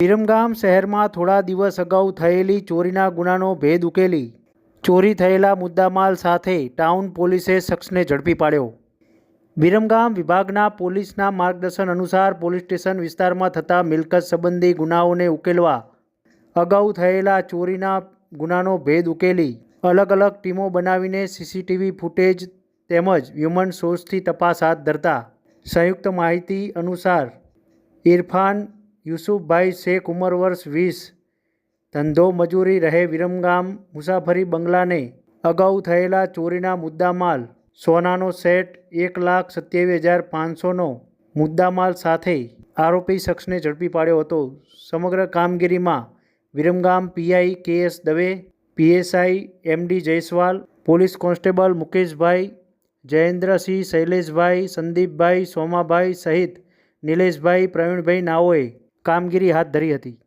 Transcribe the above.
વિરમગામ શહેરમાં થોડા દિવસ અગાઉ થયેલી ચોરીના ગુનાનો ભેદ ઉકેલી. ચોરી થયેલા મુદ્દામાલ સાથે ટાઉન પોલીસે શખ્સને ઝડપી પાડ્યો. વિરમગામ વિભાગના પોલીસના માર્ગદર્શન અનુસાર પોલીસ સ્ટેશન વિસ્તારમાં થતા મિલકત સંબંધી ગુનાઓને ઉકેલવા અગાઉ થયેલા ચોરીના ગુનાનો ભેદ ઉકેલી. અલગ અલગ ટીમો બનાવીને સીસીટીવી ફૂટેજ તેમજ હ્યુમન સોર્સથી તપાસ હાથ ધરતા. સંયુક્ત માહિતી અનુસાર ઇરફાન યુસુફભાઈ શેખ ઉંમર વર્ષ વીસ. ધંધો મજૂરી રહે વિરમગામ મુસાફરી બંગલાને. અગાઉ થયેલા ચોરીના મુદ્દામાલ, સોનાનો સેટ એક લાખ સત્યાવીસ હજાર પાંચસોનો મુદ્દામાલ સાથે આરોપી શખ્સને ઝડપી પાડ્યો હતો. સમગ્ર કામગીરીમાં Viramgam PI K S Dave, PSI M D Jaiswal, police constable Mukeshbhai, Jayendrasinh Shaileshbhai, Sandipbhai Somabhai સહિત નિલેશભાઈ, પ્રવીણભાઈ નાઓએ કામગીરી હાથ ધરી હતી.